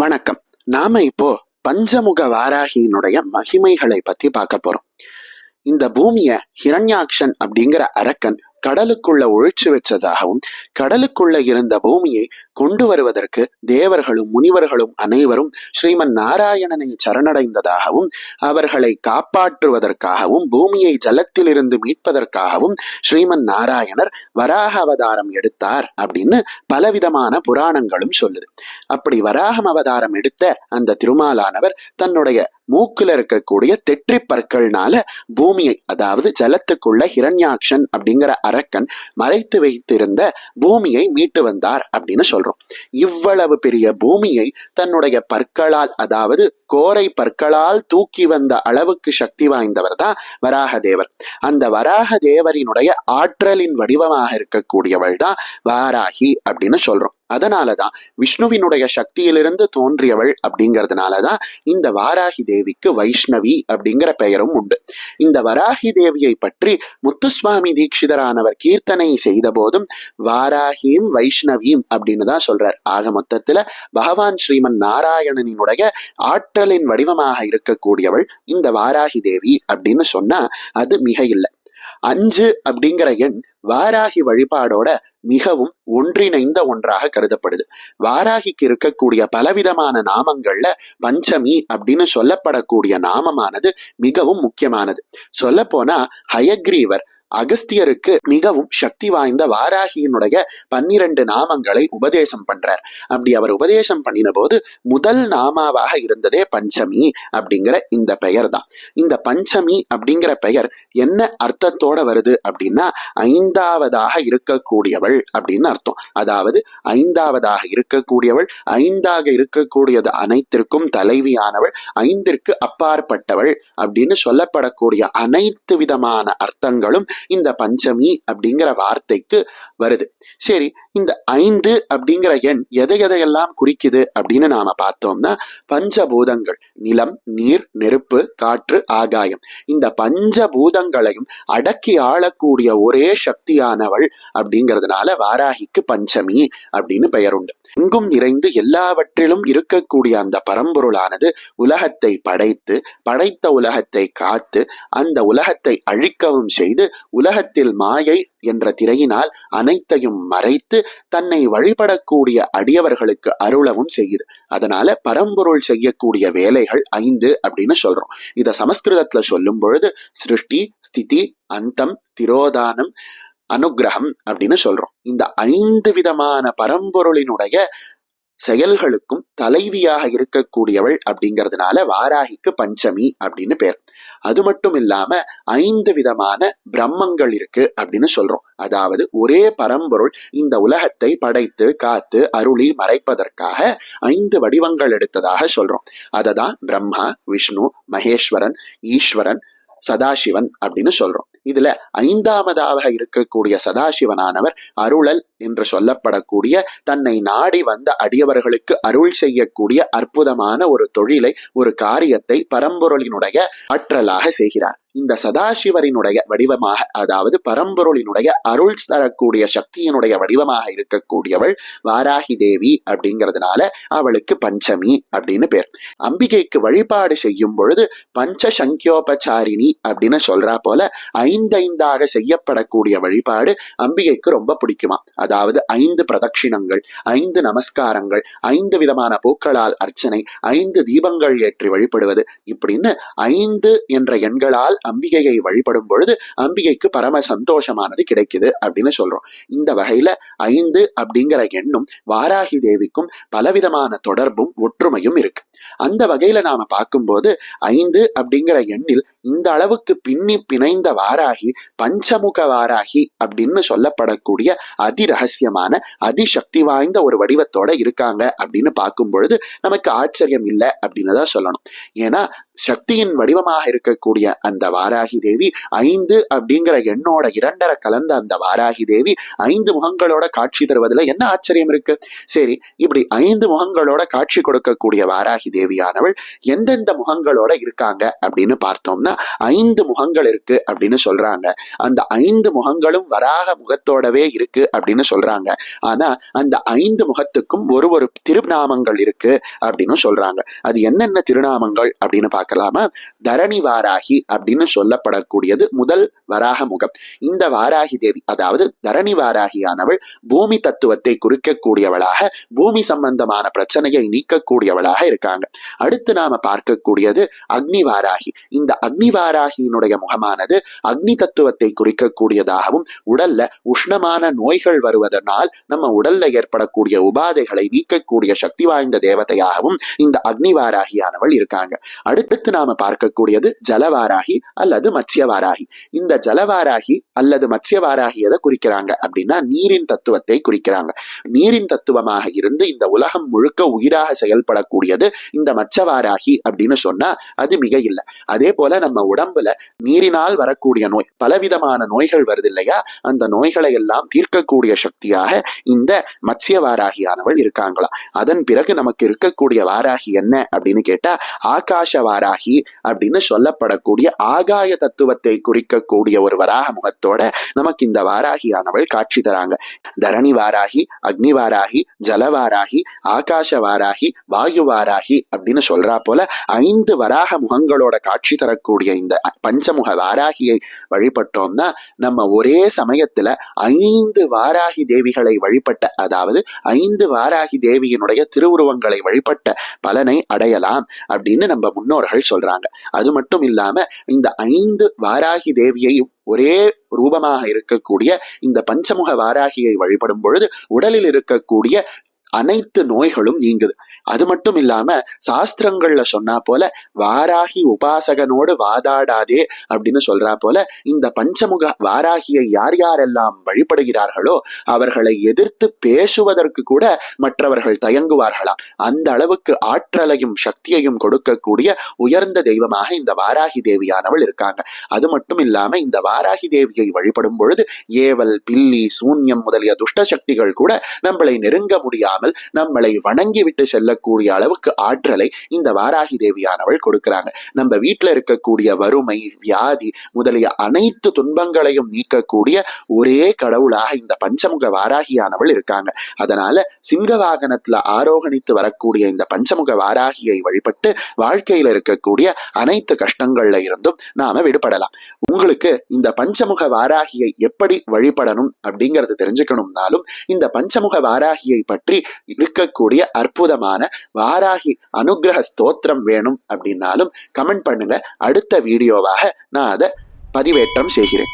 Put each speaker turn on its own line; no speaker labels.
வணக்கம். நாம இப்போ பஞ்சமுக வாராகியினுடைய மகிமைகளை பத்தி பார்க்க போறோம். இந்த பூமிய ஹிரண்யாக்ஷன் அப்படிங்கிற அரக்கன் கடலுக்குள்ள ஒழிச்சு வச்சதாகவும் கடலுக்குள்ள இருந்த பூமியை கொண்டு வருவதற்கு தேவர்களும் முனிவர்களும் அனைவரும் ஸ்ரீமன் நாராயணனை சரணடைந்ததாகவும் அவர்களை காப்பாற்றுவதற்காகவும் பூமியை ஜலத்திலிருந்து மீட்பதற்காகவும் ஸ்ரீமன் நாராயணர் வராக அவதாரம் எடுத்தார் அப்படின்னு பலவிதமான புராணங்களும் சொல்லுது. அப்படி வராகம் அவதாரம் எடுத்த அந்த திருமாலானவர் தன்னுடைய மூக்குல இருக்கக்கூடிய தெற்றி பற்கள்னால பூமியை அதாவது ஜலத்துக்குள்ள ஹிரண்யாக்ஷன் அப்படிங்கிற அரக்கன் மறைத்து வைத்திருந்த பூமியை மீட்டு வந்தார் அப்படின்னு சொல்றோம். இவ்வளவு பெரிய பூமியை தன்னுடைய பற்களால் அதாவது கோரை பற்களால் தூக்கி வந்த அளவுக்கு சக்தி வாய்ந்தவர் தான் வராக தேவர் அந்த வராக தேவரினுடைய ஆற்றலின் வடிவமாக இருக்கக்கூடியவள் தான் வாராகி அப்படின்னு சொல்றோம். அதனாலதான் விஷ்ணுவினுடைய சக்தியிலிருந்து தோன்றியவள் அப்படிங்கிறதுனாலதான் இந்த வாராகி தேவிக்கு வைஷ்ணவி அப்படிங்கிற பெயரும் உண்டு. இந்த வராகி தேவியை பற்றி முத்துசுவாமி தீட்சிதரானவர் கீர்த்தனை செய்த போதும் வாராகியும் வைஷ்ணவியும் அப்படின்னு தான் சொல்றார். ஆக மொத்தத்துல பகவான் ஸ்ரீமன் நாராயணனினுடைய ஆற்றலின் வடிவமாக இருக்கக்கூடியவள் இந்த வாராகி தேவி அப்படின்னு சொன்னா அது மிக இல்லை அஞ்சு அப்படிங்கிற எண் வாராகி வழிபாடோட மிகவும் ஒன்றிணைந்த ஒன்றாக கருதப்படுது. வாராகிக்கு இருக்கக்கூடிய பலவிதமான நாமங்கள்ல பஞ்சமி அப்படின்னு சொல்லப்படக்கூடிய நாமமானது மிகவும் முக்கியமானது. சொல்ல போனா ஹயக்ரீவர் அகஸ்தியருக்கு மிகவும் சக்தி வாய்ந்த வாராகியினுடைய பன்னிரண்டு நாமங்களை உபதேசம் பண்றார். அப்படி அவர் உபதேசம் பண்ணின போது முதல் நாமாவாக இருந்ததே பஞ்சமி அப்படிங்கிற இந்த பெயர் தான் இந்த பஞ்சமி அப்படிங்கிற பெயர் என்ன அர்த்தத்தோட வருது அப்படின்னா ஐந்தாவதாக இருக்கக்கூடியவள் அப்படின்னு அர்த்தம். அதாவது ஐந்தாவதாக இருக்கக்கூடியவள் ஐந்தாக இருக்கக்கூடியது அனைத்திற்கும் தலைவியானவள் ஐந்திற்கு அப்பாற்பட்டவள் அப்படின்னு சொல்லப்படக்கூடிய அனைத்து விதமான அர்த்தங்களும் இந்த பஞ்சமி அப்படிங்கிற வார்த்தைக்கு வருது. சரி இந்த ஐந்து அப்படிங்கிற எண் எதை எதையெல்லாம் குறிக்குது அப்படின்னு நாம பார்த்தோம்னா பஞ்சபூதங்கள் நிலம் நீர் நெருப்பு காற்று ஆகாயம். இந்த பஞ்சபூதங்களையும் அடக்கி ஆளக்கூடிய ஒரே சக்தியானவள் அப்படிங்கிறதுனால வாராகிக்கு பஞ்சமி அப்படின்னு பெயர் உண்டு இங்கும் நிறைந்து எல்லாவற்றிலும் இருக்கக்கூடிய அந்த பரம்பொருளானது உலகத்தை படைத்து படைத்த உலகத்தை காத்து அந்த உலகத்தை அழிக்கவும் செய்து உலகத்தில் மாயை என்ற திரையினால் அனைத்தையும் மறைத்து தன்னை வழிபடக்கூடிய அடியவர்களுக்கு அருளவும் செய்யுது. அதனால பரம்பொருள் செய்யக்கூடிய வேலைகள் ஐந்து அப்படின்னு சொல்றோம். இத சமஸ்கிருதத்துல சொல்லும் பொழுது சிருஷ்டி ஸ்திதி அந்தம் திரோதானம் அனுகிரகம் அப்படின்னு சொல்றோம். இந்த ஐந்து விதமான பரம்பொருளினுடைய செயல்களுக்கும் தலைவியாக இருக்கக்கூடியவள் அப்படிங்கிறதுனால வாராகிக்கு பஞ்சமி அப்படின்னு பேர். அது மட்டும் இல்லாம ஐந்து விதமான பிரம்மங்கள் இருக்கு அப்படின்னு சொல்றோம். அதாவது ஒரே பரம்பொருள் இந்த உலகத்தை படைத்து காத்து அருளி மறைப்பதற்காக ஐந்து வடிவங்கள் எடுத்ததாக சொல்றோம். அதை தான் பிரம்மா விஷ்ணு மகேஸ்வரன் ஈஸ்வரன் சதாசிவன் அப்படின்னு சொல்றோம். இதுல ஐந்தாவதாக இருக்கக்கூடிய சதாசிவனானவர் அருளல் என்று சொல்லப்படக்கூடிய தன்னை நாடி வந்த அடியவர்களுக்கு அருள் செய்யக்கூடிய அற்புதமான ஒரு தொழிலை ஒரு காரியத்தை பரம்பொருளினுடைய ஆற்றலாக செய்கிறார். இந்த சதாசிவரினுடைய வடிவமாக அதாவது பரம்பொருளினுடைய அருள் தரக்கூடிய சக்தியினுடைய வடிவமாக இருக்கக்கூடியவள் வாராகி தேவி அப்படிங்கிறதுனால அவளுக்கு பஞ்சமி அப்படின்னு பேர். அம்பிகைக்கு வழிபாடு செய்யும் பொழுது பஞ்ச சங்கியோபச்சாரிணி அப்படின்னு சொல்றா போல ஐந்தைந்தாக செய்யப்படக்கூடிய வழிபாடு அம்பிகைக்கு ரொம்ப பிடிக்குமா. அதாவது ஐந்து பிரதட்சிணங்கள் ஐந்து நமஸ்காரங்கள் ஐந்து விதமான பூக்களால் அர்ச்சனை ஐந்து தீபங்கள் ஏற்றி வழிபடுவது இப்படின்னு ஐந்து என்ற எண்களால் அம்பிகையை வழிபடும் பொழுது அம்பிகைக்கு பரம சந்தோஷமானது கிடைக்குது அப்படின்னு சொல்றோம். இந்த வகையில ஐந்து அப்படிங்கிற எண்ணும் வாராகி தேவிக்கும் பலவிதமான தொடர்பும் ஒற்றுமையும் இருக்கு. அந்த வகையில நாம பார்க்கும்போது ஐந்து அப்படிங்கிற எண்ணில் இந்த அளவுக்கு பின்னி பிணைந்த வாராகி பஞ்சமுக வாராகி அப்படின்னு சொல்லப்படக்கூடிய அதி ரகசியமான அதிசக்தி வாய்ந்த ஒரு வடிவத்தோட இருக்காங்க அப்படின்னு பார்க்கும் பொழுது நமக்கு ஆச்சரியம் இல்லை அப்படின்னு தான் சொல்லணும். ஏன்னா சக்தியின் வடிவமாக இருக்கக்கூடிய அந்த வாராகி தேவி ஐந்து அப்படிங்கிற எண்ணோட இரண்டரை கலந்த அந்த வாராகி தேவி ஐந்து முகங்களோட காட்சி தருவதில் என்ன ஆச்சரியம் இருக்கு? சரி இப்படி ஐந்து முகங்களோட காட்சி கொடுக்கக்கூடிய வாராகி தேவியானவள் எந்தெந்த முகங்களோட இருக்காங்க அப்படின்னு பார்த்தோம்னா பார்த்தீங்கன்னா ஐந்து முகங்கள் இருக்கு அப்படின்னு சொல்றாங்க. அந்த ஐந்து முகங்களும் வராக முகத்தோடவே இருக்கு அப்படின்னு சொல்றாங்க. ஆனா அந்த ஐந்து முகத்துக்கும் ஒரு ஒரு திருநாமங்கள் இருக்கு அப்படின்னு சொல்றாங்க. அது என்னென்ன திருநாமங்கள் அப்படின்னு பார்க்கலாமா? தரணி வாராகி அப்படின்னு சொல்லப்படக்கூடியது முதல் வராக முகம். இந்த வாராகி தேவி அதாவது தரணி வாராகியானவள் பூமி தத்துவத்தை குறிக்கக்கூடியவளாக பூமி சம்பந்தமான பிரச்சனையை நீக்கக்கூடியவளாக இருக்காங்க. அடுத்து நாம பார்க்கக்கூடியது அக்னி வாராகி. இந்த அக்னி அக்னிவாராகியினுடைய முகமானது அக்னி தத்துவத்தை குறிக்கக்கூடியதாகவும் உடல்ல உஷ்ணமான நோய்கள் வருவதனால் நம்ம உடல்ல ஏற்படக்கூடிய உபாதைகளை நீக்கக்கூடிய சக்தி வாய்ந்த தேவதையாகவும் இந்த அக்னிவாராகியானவள் இருக்காங்க. அடுத்து நாம பார்க்கக்கூடியது ஜலவாராகி அல்லது மத்ஸ்யவாராகி. இந்த ஜலவாராகி அல்லது மத்ஸ்யவாராகி எதை குறிக்கிறாங்க அப்படின்னா நீரின் தத்துவத்தை குறிக்கிறாங்க. நீரின் தத்துவமாக இருந்து இந்த உலகம் முழுக்க உயிராக செயல்படக்கூடியது இந்த மச்சவாராகி அப்படின்னு சொன்னா அது மிக இல்லை அதே போல நம்ம உடம்புல நீரினால் வரக்கூடிய நோய் பலவிதமான நோய்கள் வருது இல்லையா அந்த நோய்களை எல்லாம் தீர்க்கக்கூடிய சக்தியாக இந்த மத்ஸ்ய வாராகியானவள் இருக்காங்களாம் அதன் பிறகு நமக்கு இருக்கக்கூடிய வாராகி என்ன அப்படின்னு கேட்டா ஆகாஷ வாராகி அப்படின்னு சொல்லப்படக்கூடிய ஆகாய தத்துவத்தை குறிக்கக்கூடிய ஒரு வராக முகத்தோட நமக்கு இந்த வாராகியானவள் காட்சி தராங்க. தரணி வாராகி அக்னி வாராகி ஜலவாராகி ஆகாஷ வாராகி வாயு வாராகி அப்படின்னு சொல்றா போல ஐந்து வராக முகங்களோட காட்சி தரக்கூடிய இந்த பஞ்சமுக வாராகியை வழிபட்டோம்னா நம்ம ஒரே சமயத்துல ஐந்து வாராகி தேவிகளை வழிபட்ட அதாவது ஐந்து வாராகி தேவியினுடைய திருவுருவங்களை வழிபட்ட பலனை அடையலாம் அப்படின்னு நம்ம முன்னோர்கள் சொல்றாங்க. அது மட்டும் இல்லாம இந்த ஐந்து வாராகி தேவியையும் ஒரே ரூபமாக இருக்கக்கூடிய இந்த பஞ்சமுக வாராகியை வழிபடும் பொழுது உடலில் இருக்கக்கூடிய அனைத்து நோய்களும் நீங்குது. அது மட்டும் இல்லாம சாஸ்திரங்கள்ல சொன்னா போல வாராகி உபாசகனோடு வாதாடாதே அப்படின்னு சொல்றா போல இந்த பஞ்சமுக வாராகியை யார் யாரெல்லாம் வழிபடுகிறார்களோ அவர்களை எதிர்த்து பேசுவதற்கு கூட மற்றவர்கள் தயங்குவார்களாம் அந்த அளவுக்கு ஆற்றலையும் சக்தியையும் கொடுக்கக்கூடிய உயர்ந்த தெய்வமாக இந்த வாராகி தேவியானவள் இருக்காங்க. அது மட்டும் இல்லாம இந்த வாராகி தேவியை வழிபடும் பொழுது ஏவல் பில்லி சூன்யம் முதலிய துஷ்ட சக்திகள் கூட நம்மளை நெருங்க முடியாமல் நம்மளை வணங்கி விட்டு செல்லக்கூடிய அளவுக்கு ஆற்றலை இந்த வாராகி தேவியானவள் கொடுக்கிறாங்க. நம்ம வீட்டில் இருக்கக்கூடிய வறுமை வியாதி முதலிய அனைத்து துன்பங்களையும் நீக்கக்கூடிய ஒரே கடவுளாக இந்த பஞ்சமுக வாராகியானவள் இருக்காங்க. அதனால சிங்க வாகனத்துல ஆரோகணித்து வரக்கூடிய இந்த பஞ்சமுக வாராகியை வழிபட்டு வாழ்க்கையில இருக்கக்கூடிய அனைத்து கஷ்டங்கள்ல இருந்தும் நாம விடுபடலாம். உங்களுக்கு இந்த பஞ்சமுக வாராகியை எப்படி வழிபடணும் அப்படிங்கறது தெரிஞ்சுக்கணும்னாலும் இந்த பஞ்சமுக வாராகியை பற்றி இருக்கக்கூடிய அற்புதமான வாராகி அனுகிரக ஸ்தோத்திரம் வேணும் அப்படின்னாலும் கமெண்ட் பண்ணுங்க. அடுத்த வீடியோவாக நான் அதை பதிவேற்றம் செய்கிறேன்.